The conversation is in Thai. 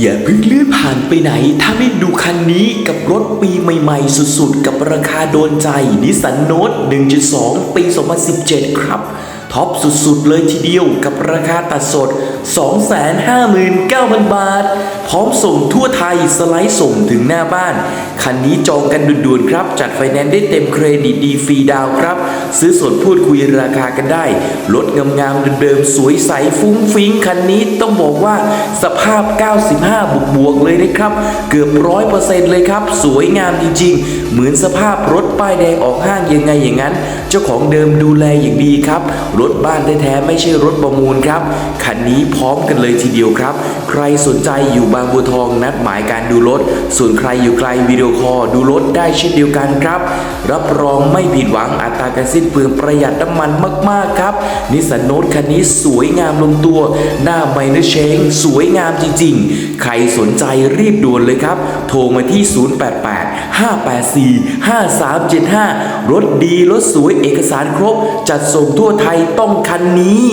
อย่าเพิ่งเลื่อนผ่านไปไหน ถ้าไม่ดูคันนี้กับรถปีใหม่ๆ สุดๆ กับราคาโดนใจนิสันโนต1.2 ปี 2017 ครับ ท็อปสุดๆ เลยทีเดียวกับราคาตัดสด 259,000 บาท พร้อมส่งทั่วไทยสไลด์ส่งถึงหน้าบ้าน คันนี้จองกันด่วนๆครับ จัดไฟแนนซ์ได้เต็มเครดิตดีฟรีดาวครับ ซื้อสดพูดคุยราคากันได้ รถงามๆเดิมๆ สวยใสฟุ้งฟิ้ง คันนี้ต้องบอกว่าสภาพ 95 บวกบวกๆเลยนะครับ เกือบร้อยเปอร์เซ็นต์เลยครับ สวยงามจริงๆ เหมือนสภาพรถป้ายแดงออกห้างยังไงอย่างนั้น เจ้าของเดิมดูแลอย่างดีครับรรถบ้านแท้ๆไม่ใช่รถประมูลครับ คันนี้พร้อมกันเลยทีเดียวครับ ใครสนใจอยู่บางบัวทองนัดหมายการดูรถ ส่วนใครอยู่ไกลวิดีโอคอลดูรถได้เช่นเดียวกันครับ รับรองไม่ผิดหวังอัตราการสิ้นเปลืองประหยัดน้ำมันมากๆครับนิสสันโนตคันนี้สวยงามลงตัว หน้าไมเนอร์เชงสวยงามจริง ๆ ใครสนใจรีบด่วนเลยครับ โทรมาที่ 088 584 5375 รถดีรถสวยเอกสารครบ จัดส่งทั่วไทยต้องคันนี้